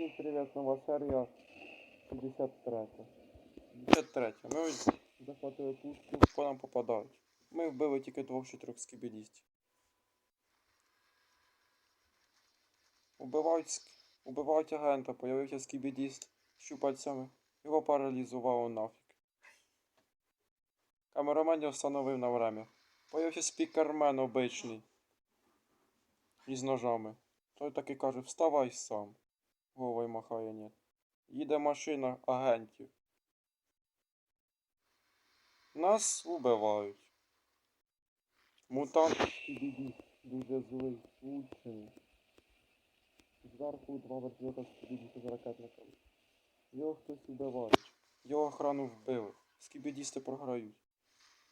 Всім привіт, нова серія 53. 53. Ми ось захватили пушку, по нам попадають. Ми вбили тільки двох чи трьох скібідістів. Убивають, убивають агента, появився скібідіст з щупальцями. Його паралізувало нафіг. Камерамен його встановив на время. Появився спікермен обичний. Із ножами. Той таки каже, вставай сам. Головою махає ні. Їде машина агентів. Нас убивають. Мутант дуже злий, влучений. Зверху два вертольота Скібіді з ракетниками. Його хтось убиває. Його охрану вбили. Скібідісти програють.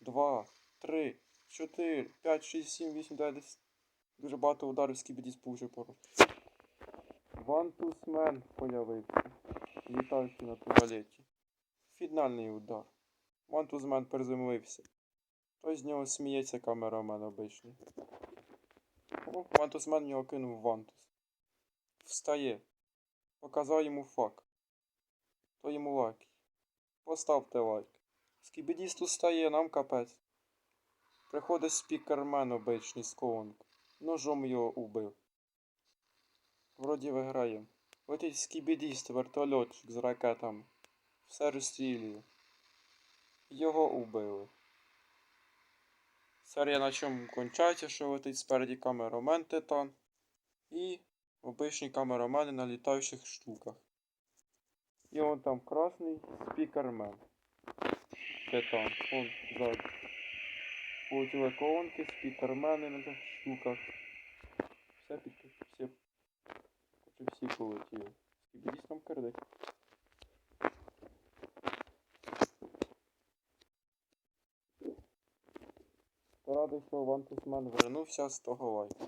Два, три, чотири, п'ять, шість, сім, вісім, дев'ять, десять. Дуже багато ударів Скібіді спушив поруч. Вантусмен появився, літаючи на туалеті. Фінальний удар. Вантузмен приземлився. Той з нього сміється камерамен обичний. О, Вантузмен в нього кинув вантус. Встає. Показав йому факт. То йому лайк. Поставте лайк. Скібідіст устає, нам капець. Приходить спікермен обичний з колонки. Ножом його убив. Вроді виграємо. Летить скібідіст, вертольотчик з ракетами. Все розстрілює. Його убили. Серія на чому кончається, що летить спереді камерамен Титан. І обичні камерамени на літаючих штуках. І он там красний спікермен. Титан. Он ззаді. Полетіли колонки, спікермени на тих штуках. Все під Всі полетіли. Скібідісь там кирдик. Радий, що Вантусмен вернувся з того лайку.